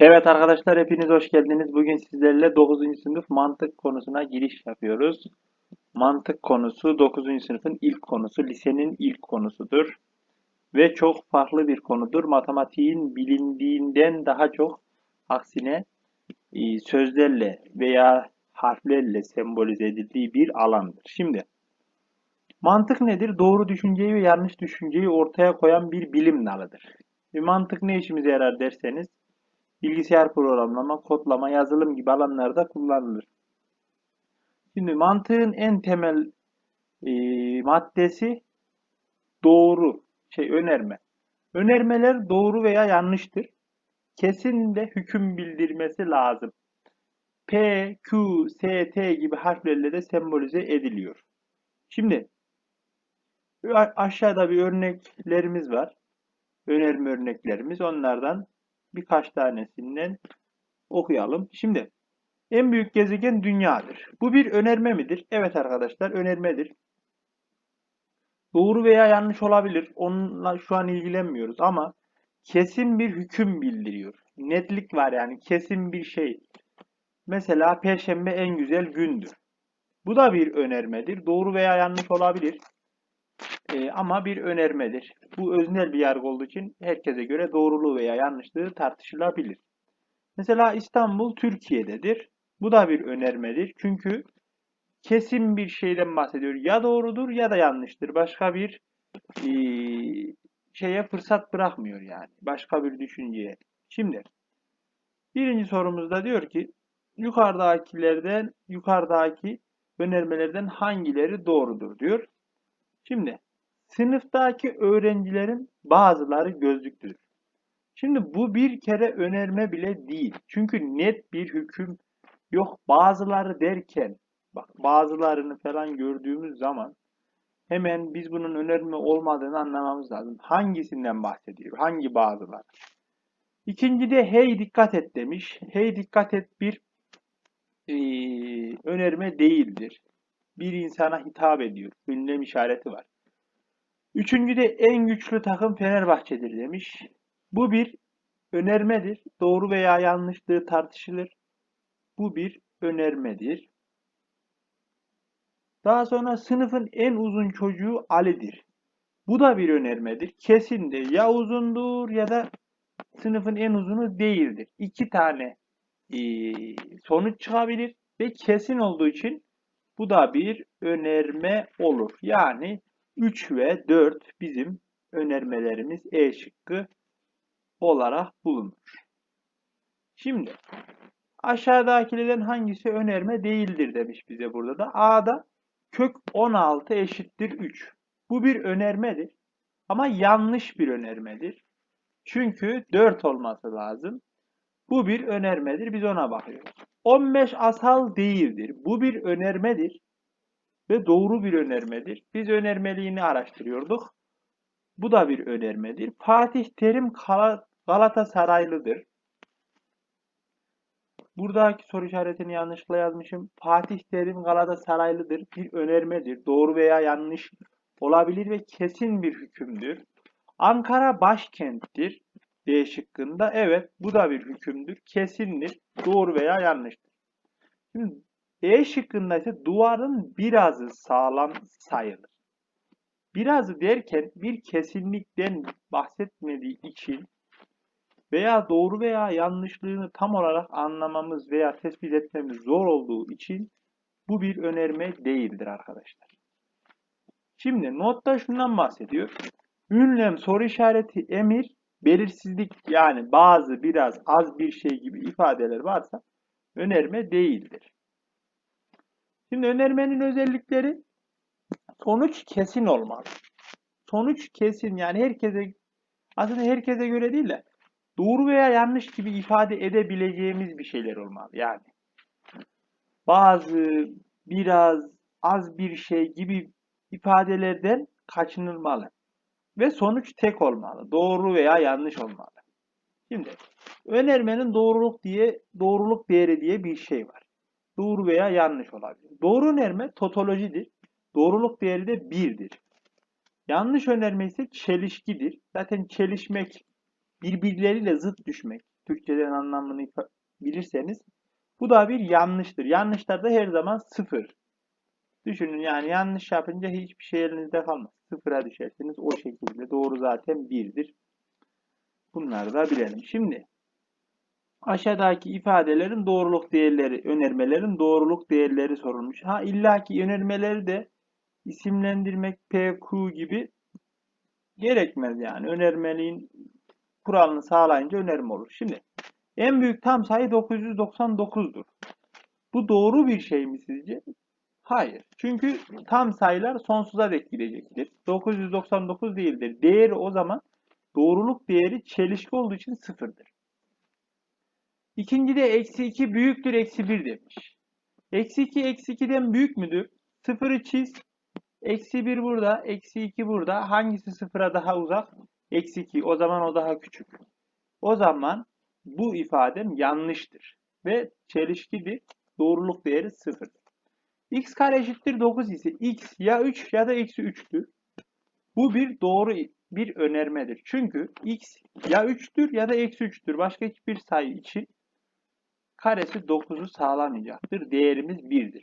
Evet arkadaşlar hepiniz hoş geldiniz. Bugün sizlerle 9. sınıf mantık konusuna giriş yapıyoruz. Mantık konusu 9. sınıfın ilk konusu, lisenin ilk konusudur. Ve çok farklı bir konudur. Matematiğin bilindiğinden daha çok aksine e, sözlerle veya harflerle sembolize edildiği bir alandır. Şimdi mantık nedir? Doğru düşünceyi ve yanlış düşünceyi ortaya koyan bir bilim dalıdır. Bir mantık ne işimize yarar derseniz bilgisayar programlama, kodlama, yazılım gibi alanlarda kullanılır. Şimdi mantığın en temel e, maddesi doğru, şey önerme. Önermeler doğru veya yanlıştır. Kesin de hüküm bildirmesi lazım. P, Q, S, T gibi harflerle de sembolize ediliyor. Şimdi aşağıda bir örneklerimiz var. Önerme örneklerimiz. Onlardan birkaç tanesinden okuyalım. Şimdi en büyük gezegen dünyadır. Bu bir önerme midir? Evet arkadaşlar önermedir. Doğru veya yanlış olabilir. Onunla şu an ilgilenmiyoruz ama kesin bir hüküm bildiriyor. Netlik var yani kesin bir şey. Mesela perşembe en güzel gündür. Bu da bir önermedir. Doğru veya yanlış olabilir. Ee, ama bir önermedir. Bu öznel bir yargı olduğu için herkese göre doğruluğu veya yanlışlığı tartışılabilir. Mesela İstanbul Türkiye'dedir. Bu da bir önermedir. Çünkü kesin bir şeyden bahsediyor. Ya doğrudur ya da yanlıştır. Başka bir e, şeye fırsat bırakmıyor yani. Başka bir düşünceye. Şimdi birinci sorumuzda diyor ki yukarıdakilerden yukarıdaki önermelerden hangileri doğrudur diyor. Şimdi sınıftaki öğrencilerin bazıları gözlüktür. Şimdi bu bir kere önerme bile değil. Çünkü net bir hüküm yok. Bazıları derken bak bazılarını falan gördüğümüz zaman hemen biz bunun önerme olmadığını anlamamız lazım. Hangisinden bahsediyor? Hangi bazılar? İkinci de hey dikkat et demiş. Hey dikkat et bir e, önerme değildir. Bir insana hitap ediyor. Ünlem işareti var. Üçüncüde en güçlü takım Fenerbahçe'dir demiş. Bu bir önermedir. Doğru veya yanlışlığı tartışılır. Bu bir önermedir. Daha sonra sınıfın en uzun çocuğu Ali'dir. Bu da bir önermedir. Kesindir. Ya uzundur ya da sınıfın en uzunu değildir. İki tane e, sonuç çıkabilir ve kesin olduğu için bu da bir önerme olur. Yani 3 ve 4 bizim önermelerimiz E şıkkı olarak bulunur. Şimdi aşağıdakilerden hangisi önerme değildir demiş bize burada da. A'da kök 16 eşittir 3. Bu bir önermedir. Ama yanlış bir önermedir. Çünkü 4 olması lazım. Bu bir önermedir. Biz ona bakıyoruz. 15 asal değildir. Bu bir önermedir ve doğru bir önermedir. Biz önermeliğini araştırıyorduk. Bu da bir önermedir. Fatih Terim Galatasaraylıdır. Buradaki soru işaretini yanlışlıkla yazmışım. Fatih Terim Galatasaraylıdır. Bir önermedir. Doğru veya yanlış olabilir ve kesin bir hükümdür. Ankara başkenttir. D şıkkında. Evet bu da bir hükümdür. Kesindir. Doğru veya yanlıştır. Şimdi e şıkkında ise duvarın birazı sağlam sayılır. Birazı derken bir kesinlikten bahsetmediği için veya doğru veya yanlışlığını tam olarak anlamamız veya tespit etmemiz zor olduğu için bu bir önerme değildir arkadaşlar. Şimdi notta şundan bahsediyor. Ünlem soru işareti emir belirsizlik yani bazı biraz az bir şey gibi ifadeler varsa önerme değildir. Şimdi önermenin özellikleri sonuç kesin olmalı. Sonuç kesin yani herkese aslında herkese göre değil de doğru veya yanlış gibi ifade edebileceğimiz bir şeyler olmalı. Yani bazı, biraz, az bir şey gibi ifadelerden kaçınılmalı. Ve sonuç tek olmalı. Doğru veya yanlış olmalı. Şimdi önermenin doğruluk diye doğruluk değeri diye bir şey var doğru veya yanlış olabilir. Doğru önerme totolojidir. Doğruluk değeri de 1'dir. Yanlış önerme ise çelişkidir. Zaten çelişmek, birbirleriyle zıt düşmek, Türkçeden anlamını bilirseniz bu da bir yanlıştır. Yanlışlar da her zaman sıfır. Düşünün yani yanlış yapınca hiçbir şey elinizde kalmaz. Sıfıra düşersiniz. O şekilde doğru zaten birdir. Bunları da bilelim. Şimdi aşağıdaki ifadelerin doğruluk değerleri, önermelerin doğruluk değerleri sorulmuş. Ha illaki önermeleri de isimlendirmek P, Q gibi gerekmez yani. Önermeliğin kuralını sağlayınca önerme olur. Şimdi en büyük tam sayı 999'dur. Bu doğru bir şey mi sizce? Hayır. Çünkü tam sayılar sonsuza dek gidecektir. 999 değildir. Değeri o zaman doğruluk değeri çelişki olduğu için sıfırdır. İkinci de eksi 2 büyüktür eksi 1 demiş. Eksi 2 eksi 2'den büyük müdür? Sıfırı çiz. Eksi 1 burada, eksi 2 burada. Hangisi sıfıra daha uzak? Eksi 2. O zaman o daha küçük. O zaman bu ifadem yanlıştır. Ve çelişkidir. Doğruluk değeri sıfırdır. X kare eşittir 9 ise x ya 3 ya da eksi 3'tür. Bu bir doğru bir önermedir. Çünkü x ya 3'tür ya da eksi 3'tür. Başka hiçbir sayı için karesi 9'u sağlamayacaktır. Değerimiz 1'dir.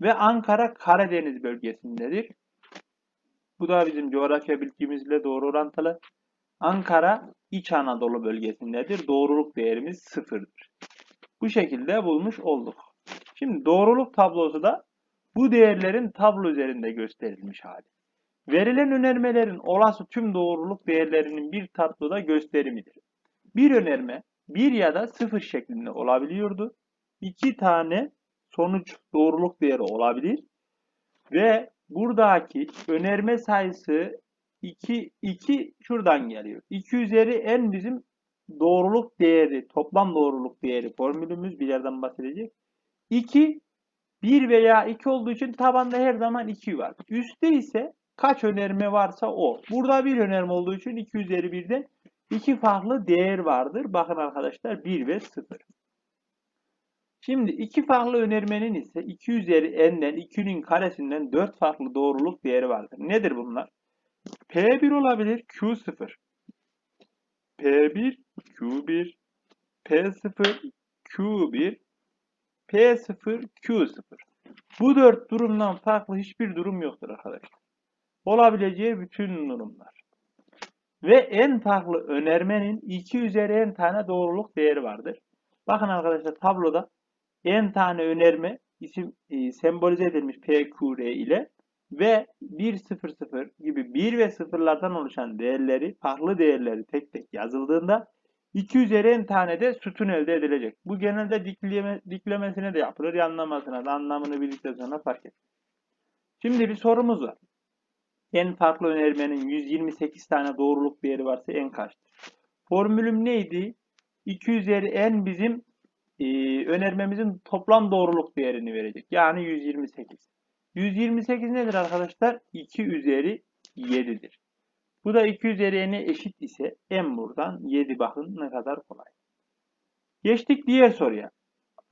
Ve Ankara Karadeniz bölgesindedir. Bu da bizim coğrafya bilgimizle doğru orantılı. Ankara İç Anadolu bölgesindedir. Doğruluk değerimiz sıfırdır. Bu şekilde bulmuş olduk. Şimdi doğruluk tablosu da bu değerlerin tablo üzerinde gösterilmiş hali. Verilen önermelerin olası tüm doğruluk değerlerinin bir tabloda gösterimidir. Bir önerme 1 ya da 0 şeklinde olabiliyordu. İki tane sonuç doğruluk değeri olabilir. Ve buradaki önerme sayısı 2, 2 şuradan geliyor. 2 üzeri n bizim doğruluk değeri, toplam doğruluk değeri formülümüz bir yerden bahsedecek. 2, 1 veya 2 olduğu için tabanda her zaman 2 var. Üstte ise kaç önerme varsa o. Burada bir önerme olduğu için 2 üzeri 1'den iki farklı değer vardır. Bakın arkadaşlar 1 ve 0. Şimdi iki farklı önermenin ise 2 üzeri n'den 2'nin karesinden 4 farklı doğruluk değeri vardır. Nedir bunlar? P1 olabilir, Q0. P1, Q1, P0, Q1, P0, Q0. Bu dört durumdan farklı hiçbir durum yoktur arkadaşlar. Olabileceği bütün durumlar. Ve en farklı önermenin 2 üzeri n tane doğruluk değeri vardır. Bakın arkadaşlar tabloda n tane önerme isim e, sembolize edilmiş PQR ile ve 1 0 0 gibi 1 ve 0'lardan oluşan değerleri, farklı değerleri tek tek yazıldığında 2 üzeri tane de sütun elde edilecek. Bu genelde dikleme, diklemesine de yapılır, yanlamasına da anlamını bildikten sonra fark et. Şimdi bir sorumuz var. En farklı önermenin 128 tane doğruluk değeri varsa en kaçtır? Formülüm neydi? 2 üzeri n bizim e, önermemizin toplam doğruluk değerini verecek. Yani 128. 128 nedir arkadaşlar? 2 üzeri 7'dir. Bu da 2 üzeri n'e eşit ise n buradan 7 bakın ne kadar kolay. Geçtik diğer soruya.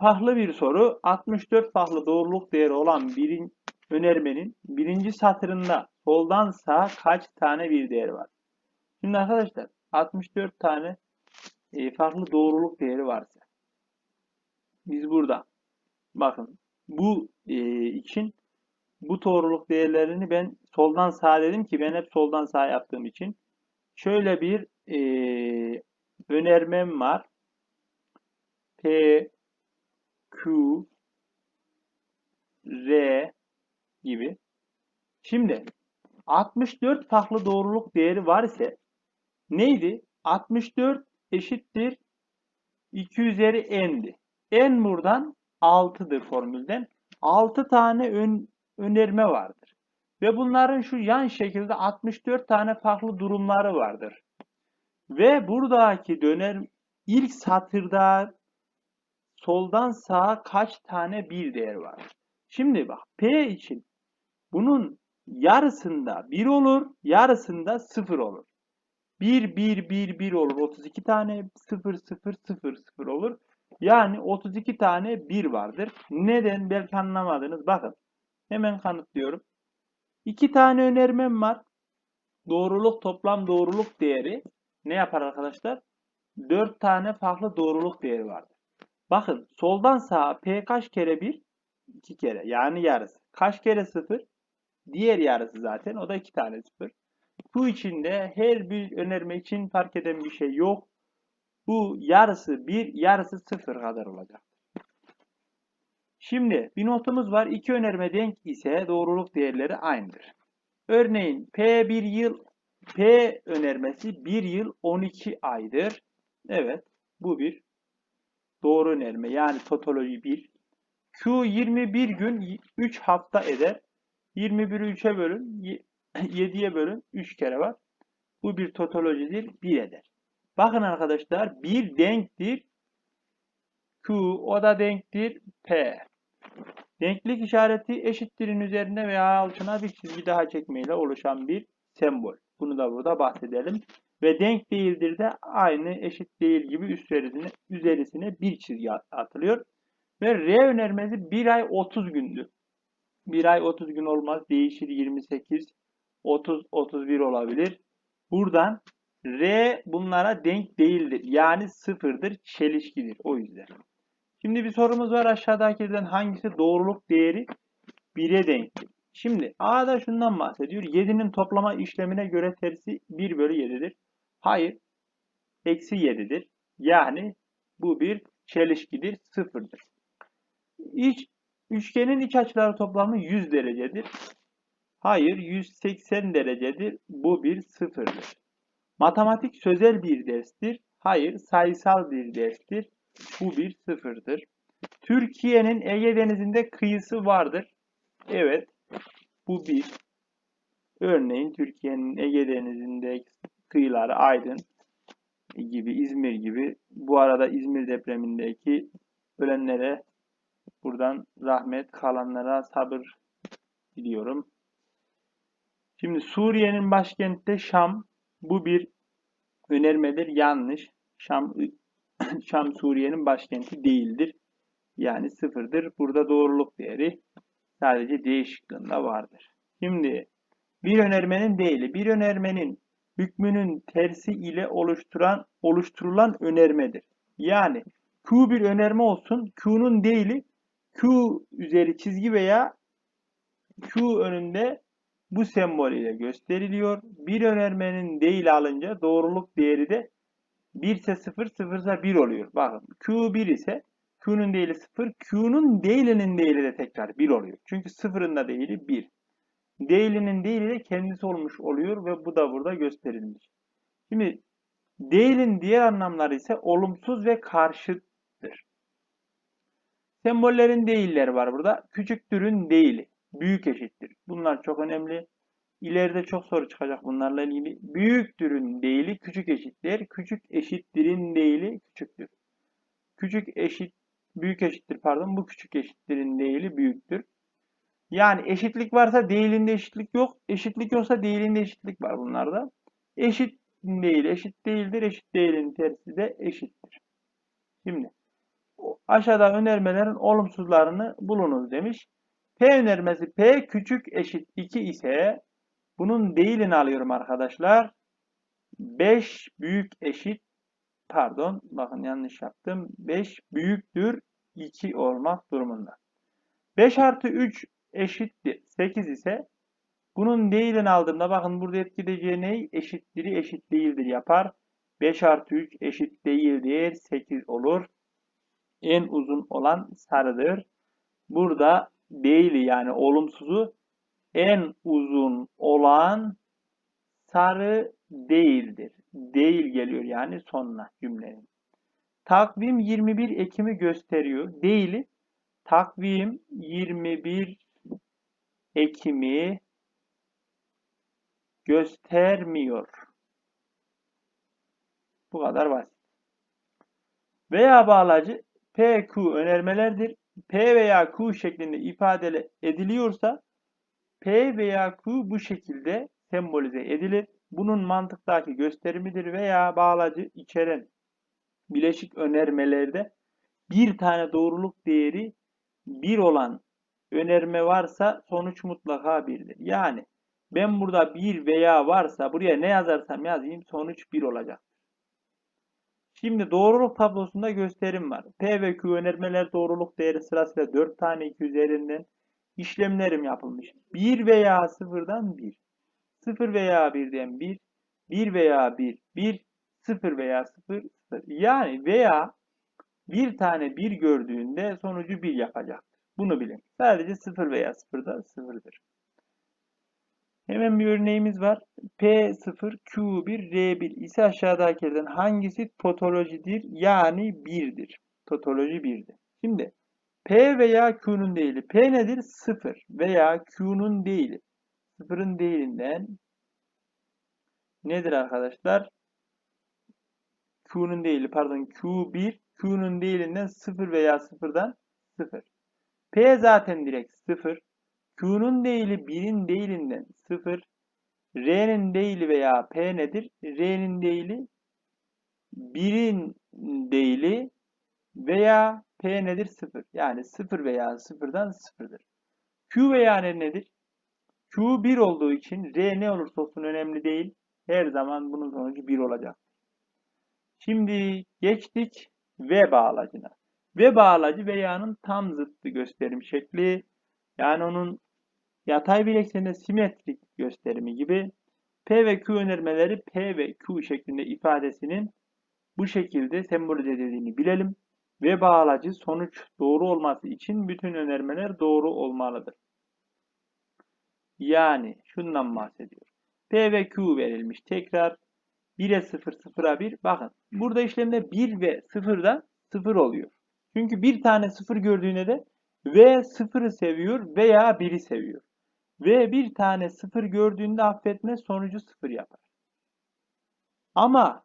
Farklı bir soru. 64 farklı doğruluk değeri olan birin, önermenin birinci satırında soldan sağa kaç tane bir değer var? Şimdi arkadaşlar 64 tane e, farklı doğruluk değeri varsa biz burada bakın bu e, için bu doğruluk değerlerini ben soldan sağa dedim ki ben hep soldan sağa yaptığım için şöyle bir e, önermem var. P Q R gibi. Şimdi 64 farklı doğruluk değeri var ise neydi? 64 eşittir 2 üzeri n'di. n buradan 6'dır formülden. 6 tane ön, önerme vardır. Ve bunların şu yan şekilde 64 tane farklı durumları vardır. Ve buradaki döner ilk satırda soldan sağa kaç tane bir değer var? Şimdi bak P için bunun yarısında 1 olur, yarısında 0 olur. 1, 1, 1, 1 olur. 32 tane 0, 0, 0, 0 olur. Yani 32 tane 1 vardır. Neden? Belki anlamadınız. Bakın. Hemen kanıtlıyorum. 2 tane önermem var. Doğruluk toplam doğruluk değeri ne yapar arkadaşlar? 4 tane farklı doğruluk değeri vardır. Bakın soldan sağa P kaç kere 1? 2 kere. Yani yarısı. Kaç kere 0? Diğer yarısı zaten. O da 2 tane 0. Bu içinde her bir önerme için fark eden bir şey yok. Bu yarısı 1, yarısı 0 kadar olacak. Şimdi bir notumuz var. İki önerme denk ise doğruluk değerleri aynıdır. Örneğin P bir yıl P önermesi 1 yıl 12 aydır. Evet bu bir doğru önerme. Yani totoloji 1. Q 21 gün 3 hafta eder. 21'i 3'e bölün. 7'ye bölün. 3 kere var. Bu bir totolojidir. 1 eder. Bakın arkadaşlar 1 denktir. Q o da denktir. P. Denklik işareti eşittirin üzerine veya altına bir çizgi daha çekmeyle oluşan bir sembol. Bunu da burada bahsedelim. Ve denk değildir de aynı eşit değil gibi üstlerisine, üzerisine bir çizgi atılıyor. Ve R önermesi 1 ay 30 gündü. 1 ay 30 gün olmaz. Değişir 28, 30, 31 olabilir. Buradan R bunlara denk değildir. Yani sıfırdır, çelişkidir. O yüzden. Şimdi bir sorumuz var aşağıdakilerden hangisi doğruluk değeri 1'e denktir? Şimdi A'da şundan bahsediyor. 7'nin toplama işlemine göre tersi 1 bölü 7'dir. Hayır. Eksi 7'dir. Yani bu bir çelişkidir. Sıfırdır. İç, üçgenin iç açıları toplamı 100 derecedir. Hayır 180 derecedir. Bu bir sıfırdır. Matematik sözel bir derstir. Hayır sayısal bir derstir. Bu bir sıfırdır. Türkiye'nin Ege Denizi'nde kıyısı vardır. Evet. Bu bir. Örneğin Türkiye'nin Ege Denizi'nde kıyıları Aydın gibi, İzmir gibi. Bu arada İzmir depremindeki ölenlere buradan rahmet, kalanlara sabır diliyorum. Şimdi Suriye'nin başkenti Şam. Bu bir önermedir. Yanlış. Şam Şam Suriye'nin başkenti değildir. Yani sıfırdır. Burada doğruluk değeri sadece D şıkkında vardır. Şimdi bir önermenin değili, bir önermenin hükmünün tersi ile oluşturan oluşturulan önermedir. Yani Q bir önerme olsun, Q'nun değili Q üzeri çizgi veya Q önünde bu sembol ile gösteriliyor. Bir önermenin değili alınca doğruluk değeri de 1 ise 0, 0 ise 1 oluyor. Bakın Q 1 ise Q'nun değili 0, Q'nun değilinin değili de tekrar 1 oluyor. Çünkü 0'ın da değili 1. Değilinin değili de kendisi olmuş oluyor ve bu da burada gösterilmiş. Şimdi değilin diğer anlamları ise olumsuz ve karşıttır. Sembollerin değilleri var burada. Küçüktürün değili. Büyük eşittir. Bunlar çok önemli. İleride çok soru çıkacak bunlarla ilgili. Büyüktürün değili küçük eşittir. Küçük eşittirin değili küçüktür. Küçük eşit büyük eşittir pardon. Bu küçük eşittirin değili büyüktür. Yani eşitlik varsa değilinde eşitlik yok. Eşitlik yoksa değilinde eşitlik var bunlarda. Eşit değil, eşit değildir. Eşit değilin tersi de eşittir. Şimdi aşağıda önermelerin olumsuzlarını bulunuz demiş. P önermesi P küçük eşit 2 ise bunun değilini alıyorum arkadaşlar. 5 büyük eşit pardon bakın yanlış yaptım. 5 büyüktür 2 olmak durumunda. 5 artı 3 eşittir 8 ise bunun değilini aldığımda bakın burada etkileyeceği ne? Eşitleri eşit değildir yapar. 5 artı 3 eşit değildir 8 olur. En uzun olan sarıdır. Burada değili yani olumsuzu en uzun olan sarı değildir. Değil geliyor yani sonuna cümlenin. Takvim 21 Ekim'i gösteriyor. Değili takvim 21 Ekim'i göstermiyor. Bu kadar basit. Veya bağlacı PQ önermelerdir. P veya Q şeklinde ifade ediliyorsa P veya Q bu şekilde sembolize edilir. Bunun mantıktaki gösterimidir veya bağlacı içeren bileşik önermelerde bir tane doğruluk değeri 1 olan önerme varsa sonuç mutlaka 1'dir. Yani ben burada 1 veya varsa buraya ne yazarsam yazayım sonuç 1 olacak. Şimdi doğruluk tablosunda gösterim var. P ve Q önermeler doğruluk değeri sırasıyla 4 tane 2 üzerinden işlemlerim yapılmış. 1 veya 0'dan 1. 0 veya 1'den 1. 1 veya 1, 1. 0 veya 0, 0. Yani veya bir tane 1 gördüğünde sonucu 1 yapacaktır. Bunu bilin. Sadece 0 veya 0'da 0'dır. Hemen bir örneğimiz var. P0, Q1, R1 ise aşağıdakilerden hangisi totolojidir? Yani 1'dir. Totoloji 1'dir. Şimdi P veya Q'nun değili. P nedir? 0 veya Q'nun değili. 0'ın değilinden nedir arkadaşlar? Q'nun değili pardon Q1 Q'nun değilinden 0 veya 0'dan 0. P zaten direkt 0. Q'nun değili 1'in değilinden 0. R'nin değili veya P nedir? R'nin değili 1'in değili veya P nedir? 0. Yani 0 veya 0'dan 0'dır. Q veya R nedir? Q 1 olduğu için R ne olursa olsun önemli değil. Her zaman bunun sonucu 1 olacak. Şimdi geçtik V bağlacına. V bağlacı veya'nın tam zıttı gösterim şekli. Yani onun yatay bir eksende simetrik gösterimi gibi P ve Q önermeleri P ve Q şeklinde ifadesinin bu şekilde sembolize edildiğini bilelim. Ve bağlacı sonuç doğru olması için bütün önermeler doğru olmalıdır. Yani şundan bahsediyor. P ve Q verilmiş. Tekrar 1'e 0, 0'a 1. Bakın burada işlemde 1 ve 0'da 0 oluyor. Çünkü bir tane 0 gördüğünde de V 0'ı seviyor veya 1'i seviyor. V bir tane 0 gördüğünde affetme sonucu 0 yapar. Ama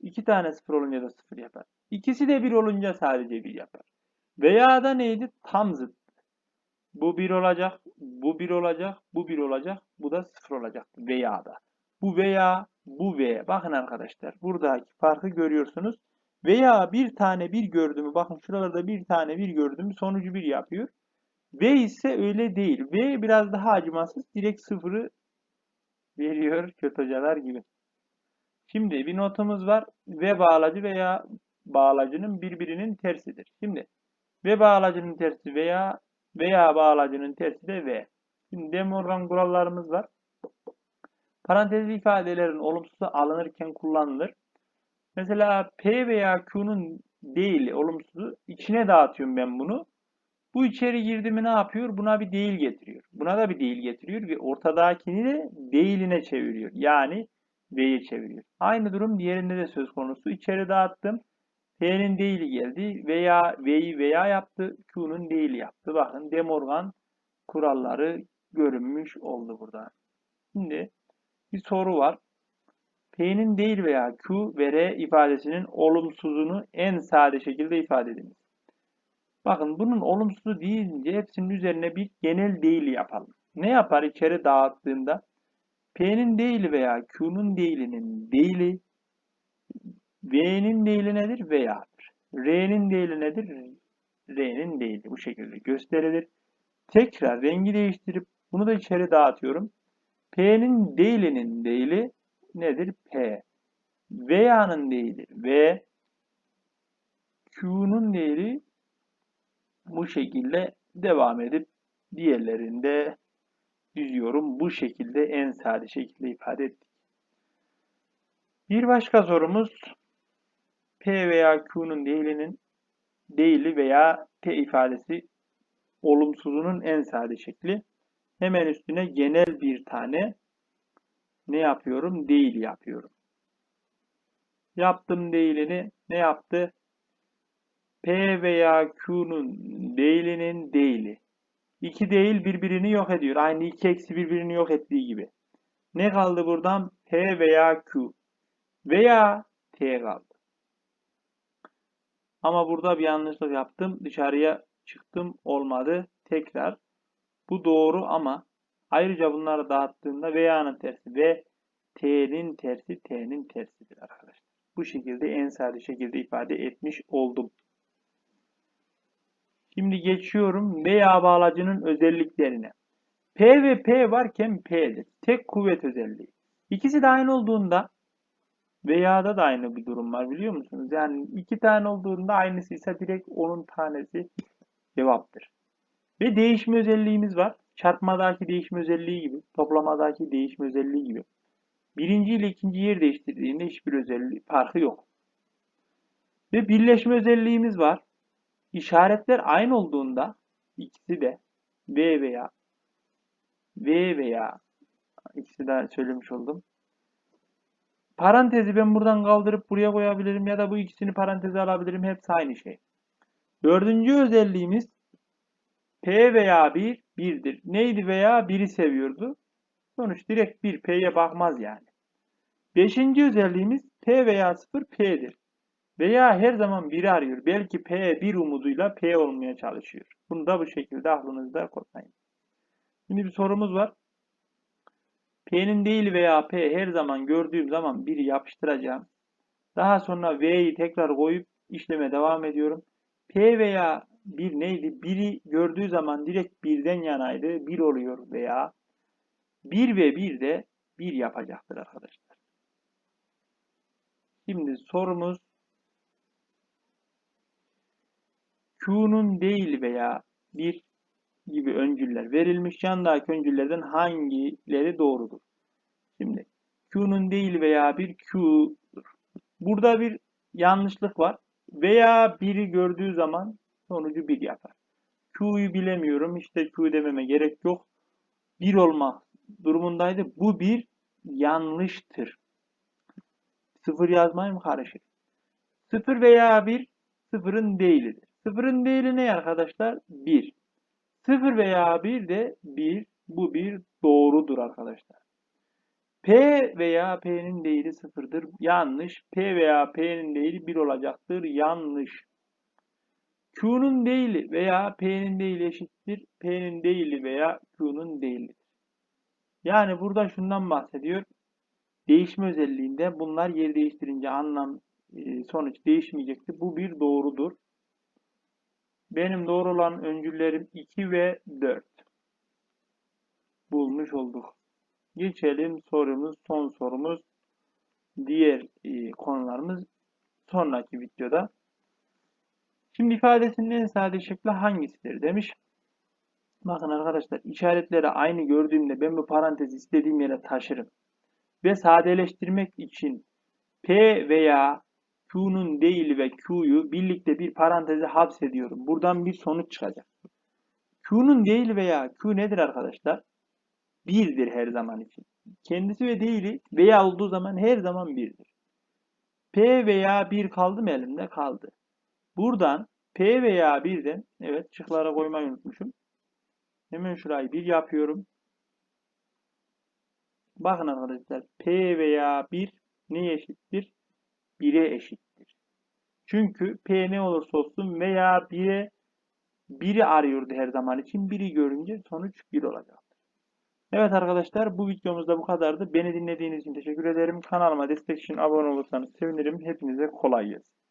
iki tane 0 olunca da 0 yapar. İkisi de 1 olunca sadece 1 yapar. Veya da neydi? Tam zıt. Bu 1 olacak, bu 1 olacak, bu 1 olacak, bu da 0 olacak. Veya da. Bu veya, bu ve. Bakın arkadaşlar buradaki farkı görüyorsunuz. Veya bir tane 1 gördüğümü, bakın şuralarda bir tane 1 gördüğümü sonucu 1 yapıyor. V ise öyle değil. V biraz daha acımasız. Direkt sıfırı veriyor kötü hocalar gibi. Şimdi bir notumuz var. V bağlacı veya bağlacının birbirinin tersidir. Şimdi V bağlacının tersi veya veya bağlacının tersi de V. Şimdi De Morgan kurallarımız var. Parantezli ifadelerin olumsuzu alınırken kullanılır. Mesela P veya Q'nun değil olumsuzu içine dağıtıyorum ben bunu. Bu içeri girdi mi ne yapıyor? Buna bir değil getiriyor. Buna da bir değil getiriyor ve ortadakini de değiline çeviriyor. Yani V'ye çeviriyor. Aynı durum diğerinde de söz konusu. İçeri dağıttım. P'nin değili geldi veya V'yi veya yaptı. Q'nun değili yaptı. Bakın De Morgan kuralları görünmüş oldu burada. Şimdi bir soru var. P'nin değil veya Q ve R ifadesinin olumsuzunu en sade şekilde ifade ediniz. Bakın bunun olumsuzu deyince hepsinin üzerine bir genel değil yapalım. Ne yapar içeri dağıttığında? P'nin değili veya Q'nun değilinin değili V'nin değili nedir? Veya'dır. R'nin değili nedir? R'nin değili. Bu şekilde gösterilir. Tekrar rengi değiştirip bunu da içeri dağıtıyorum. P'nin değilinin değili nedir? P. Veya'nın değili V. Q'nun değili bu şekilde devam edip diğerlerinde düzüyorum. Bu şekilde en sade şekilde ifade ettik. Bir başka sorumuz P veya Q'nun değilinin değili veya P ifadesi olumsuzunun en sade şekli. Hemen üstüne genel bir tane ne yapıyorum? Değil yapıyorum. Yaptım değilini ne yaptı? P veya Q'nun değilinin değili. İki değil birbirini yok ediyor. Aynı iki eksi birbirini yok ettiği gibi. Ne kaldı buradan? P veya Q. Veya T kaldı. Ama burada bir yanlışlık yaptım. Dışarıya çıktım. Olmadı. Tekrar. Bu doğru ama ayrıca bunları dağıttığında veya'nın tersi ve t'nin tersi t'nin tersidir arkadaşlar. Bu şekilde en sade şekilde ifade etmiş oldum. Şimdi geçiyorum veya bağlacının özelliklerine. P ve P varken P'dir. Tek kuvvet özelliği. İkisi de aynı olduğunda Veya'da da aynı bir durum var biliyor musunuz? Yani iki tane olduğunda aynısıysa direkt onun tanesi cevaptır. Ve değişme özelliğimiz var. Çarpmadaki değişme özelliği gibi, toplamadaki değişme özelliği gibi. Birinci ile ikinci yer değiştirdiğinde hiçbir özellik farkı yok. Ve birleşme özelliğimiz var. İşaretler aynı olduğunda ikisi de V veya V veya ikisi de söylemiş oldum. Parantezi ben buradan kaldırıp buraya koyabilirim ya da bu ikisini paranteze alabilirim. Hepsi aynı şey. Dördüncü özelliğimiz P veya 1 1'dir. Neydi veya 1'i seviyordu. Sonuç direkt 1. P'ye bakmaz yani. Beşinci özelliğimiz P veya 0 P'dir. Veya her zaman 1'i arıyor. Belki P 1 umuduyla P olmaya çalışıyor. Bunu da bu şekilde aklınızda kodlayın. Şimdi bir sorumuz var. P'nin değil veya P her zaman gördüğüm zaman 1'i yapıştıracağım. Daha sonra V'yi tekrar koyup işleme devam ediyorum. P veya 1 neydi? 1'i gördüğü zaman direkt 1'den yanaydı. 1 oluyor veya 1 ve 1 de 1 yapacaktır arkadaşlar. Şimdi sorumuz Q'nun değil veya 1 gibi öncüller verilmiş. Yandaki öncüllerden hangileri doğrudur? Şimdi Q'nun değil veya bir Q'dur. Burada bir yanlışlık var. Veya 1'i gördüğü zaman sonucu 1 yapar. Q'yu bilemiyorum. İşte Q dememe gerek yok. 1 olma durumundaydı. Bu bir yanlıştır. 0 yazmayayım karışık. 0 veya 1 sıfırın değilidir. Sıfırın değili ne arkadaşlar? 1. 0 veya 1 de 1. Bu bir doğrudur arkadaşlar. P veya P'nin değili sıfırdır. Yanlış. P veya P'nin değili 1 olacaktır. Yanlış. Q'nun değili veya P'nin değili eşittir. P'nin değili veya Q'nun değilidir. Yani burada şundan bahsediyor. Değişme özelliğinde bunlar yer değiştirince anlam e, sonuç değişmeyecektir. Bu bir doğrudur. Benim doğru olan öncüllerim 2 ve 4. Bulmuş olduk. Geçelim sorumuz, son sorumuz. Diğer e, konularımız sonraki videoda. Şimdi ifadesinin en sade şekli hangisidir demiş. Bakın arkadaşlar işaretleri aynı gördüğümde ben bu parantezi istediğim yere taşırım. Ve sadeleştirmek için P veya Q'nun değil ve Q'yu birlikte bir paranteze hapsediyorum. Buradan bir sonuç çıkacak. Q'nun değil veya Q nedir arkadaşlar? 1'dir her zaman için. Kendisi ve değili veya olduğu zaman her zaman 1'dir. P veya 1 kaldı mı elimde? Kaldı. Buradan P veya 1'den evet şıklara koymayı unutmuşum. Hemen şurayı 1 yapıyorum. Bakın arkadaşlar P veya 1 neye eşittir? 1'e eşittir. Çünkü P ne olursa olsun veya 1'e 1'i arıyordu her zaman için. 1'i görünce sonuç 1 olacak. Evet arkadaşlar bu videomuz da bu kadardı. Beni dinlediğiniz için teşekkür ederim. Kanalıma destek için abone olursanız sevinirim. Hepinize kolay gelsin.